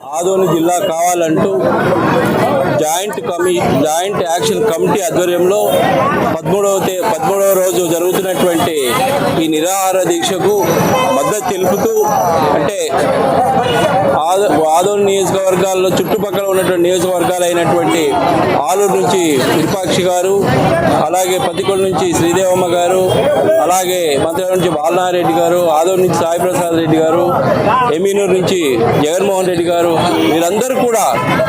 ఆదోని జిల్లా కావాలంటూ జాయింట్ కమి జాయింట్ యాక్షన్ కమిటీ ఆధ్వర్యంలో పదమూడవ పదమూడవ రోజు జరుగుతున్నటువంటి ఈ నిరాహార దీక్షకు మద్దతు తెలుపుతూ అంటే ఆద- ఆదోని నియోజకవర్గాల్లో చుట్టుపక్కల ఉన్నటువంటి నియోజకవర్గాలు అయినటువంటి ఆలూరు నుంచి విరుపాక్షి గారు అలాగే పతికొండ నుంచి శ్రీదేవమ్మ గారు అలాగే మంత్రి నుంచి బాలనారెడ్డి గారు ఆదోని నుంచి సాయి ప్రసాద్ రెడ్డి గారు ఎమీనూరు నుంచి జగన్మోహన్ రెడ్డి గారు వీరందరూ కూడా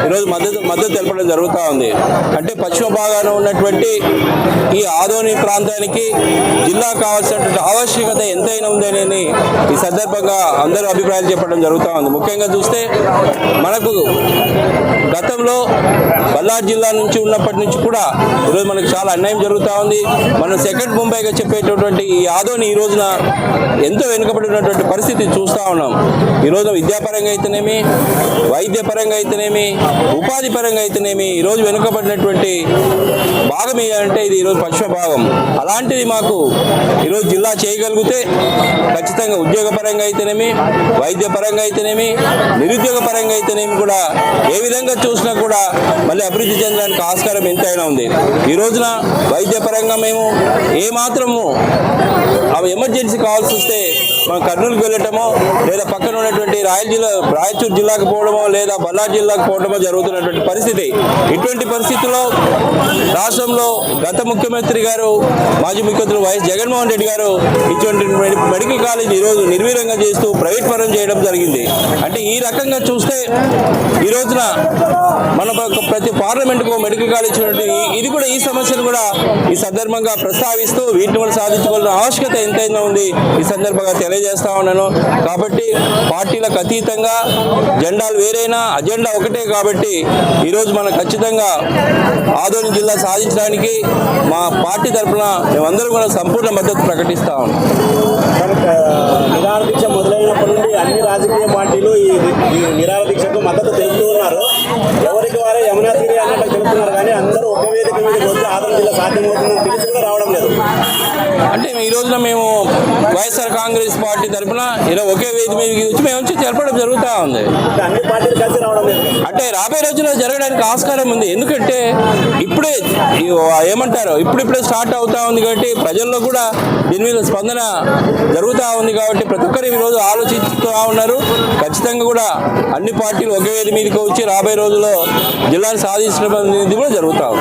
ఈరోజు మద్దతు మద్దతు తెలపడం జరుగుతూ ఉంది. అంటే పశ్చిమ భాగాన ఉన్నటువంటి ఈ ఆదోని ప్రాంతానికి జిల్లా కావాల్సినటువంటి ఆవశ్యకత ఎంతైనా ఉందనేది ఈ సందర్భంగా అందరూ అభిప్రాయాలు చెప్పడం జరుగుతూ ఉంది. ముఖ్యంగా చూస్తే మనకు గతంలో బల్లార్ జిల్లా నుంచి ఉన్నప్పటి నుంచి కూడా ఈరోజు మనకు చాలా అన్యాయం జరుగుతూ ఉంది. మనం సెకండ్ ముంబైగా చెప్పేటటువంటి ఈ ఆదోని ఈ రోజున ఎంతో వెనుకబడినటువంటి పరిస్థితి చూస్తూ ఉన్నాం. ఈరోజు విద్యాపరంగా అయితేనేమి వైద్యపరంగా అయితేనేమి ఉపాధి పరంగా అయితేనేమి ఈరోజు వెనుకబడినటువంటి భాగం ఏంటంటే ఇది ఈరోజు పశ్చిమ భాగం. అలాంటిది మాకు ఈరోజు జిల్లా చేయగలిగితే ఖచ్చితంగా ఉద్యోగపరంగా అయితేనేమి వైద్యపరంగా అయితేనేమి నిరుద్యోగ పరంగా అయితేనేమి కూడా ఏ విధంగా చూసినా కూడా మళ్ళీ అభివృద్ధి చెందడానికి ఆస్కారం ఎంతైనా ఉంది. ఈ రోజున వైద్య పరంగా మేము ఏ మాత్రము అవి ఎమర్జెన్సీ కావాల్సి వస్తే మనం కర్నూలుకి వెళ్ళటమో లేదా పక్కన ఉన్నటువంటి రాయల జిల్లా రాయచూరు జిల్లాకు పోవడమో లేదా బళ్ళారి జిల్లాకు పోవడమో జరుగుతున్నటువంటి పరిస్థితి. ఇటువంటి పరిస్థితుల్లో రాష్ట్రంలో గత ముఖ్యమంత్రి గారు మాజీ ముఖ్యమంత్రి వైఎస్ జగన్మోహన్ రెడ్డి గారు ఇటువంటి మెడికల్ కాలేజ్ ఈరోజు నిర్వీర్యంగా చేస్తూ ప్రైవేట్ పరం చేయడం జరిగింది. అంటే ఈ రకంగా చూస్తే ఈ రోజున మన ప్రతి పార్లమెంట్కు మెడికల్ కాలేజ్ ఇది కూడా ఈ సమస్యను కూడా ఈ సందర్భంగా ప్రస్తావిస్తూ వీటిని కూడా సాధించుకోవాల్సిన ఆవశ్యకత ఎంతైనా ఉంది ఈ సందర్భంగా తెలియజేస్తా ఉన్నాను. కాబట్టి పార్టీలకు అతీతంగా జెండాలు వేరైనా అజెండా ఒకటే కాబట్టి ఈరోజు మనం ఖచ్చితంగా ఆదోని జిల్లా సాధించడానికి మా పార్టీ తరఫున మేమందరం కూడా సంపూర్ణ మద్దతు ప్రకటిస్తా ఉన్నాం. నిరాహార దీక్ష మొదలైనప్పటి నుండి అన్ని రాజకీయ పార్టీలు ఈ ఈ నిరాహార దీక్షకు మద్దతు తెలుపుతూ ఉన్నారు. ఎవరికి వారే యమునా అన్నట్టు తెలుపుతున్నారు కానీ అందరూ ఒక వేదిక మీద వచ్చి ఆదరణ జిల్లా సాధ్యమవుతుందని తెలిసి కూడా రావడం లేదు అంటే ఈ రోజున మేము వైఎస్ఆర్ కాంగ్రెస్ పార్టీ తరఫున ఇలా ఒకే వేది మీదకి వచ్చి మేము వచ్చి తెలపడం జరుగుతూ ఉంది. అంటే రాబోయే రోజుల్లో జరగడానికి ఆస్కారం ఉంది. ఎందుకంటే ఇప్పుడే ఏమంటారు? ఇప్పుడిప్పుడే స్టార్ట్ అవుతా ఉంది కాబట్టి ప్రజల్లో కూడా దీని మీద స్పందన జరుగుతూ ఉంది కాబట్టి ప్రతి ఒక్కరు ఈరోజు ఆలోచిస్తూ ఉన్నారు. ఖచ్చితంగా కూడా అన్ని పార్టీలు ఒకే వేది మీదకి వచ్చి రాబోయే రోజుల్లో జిల్లాను సాధించడం అనేది కూడా జరుగుతూ ఉంది.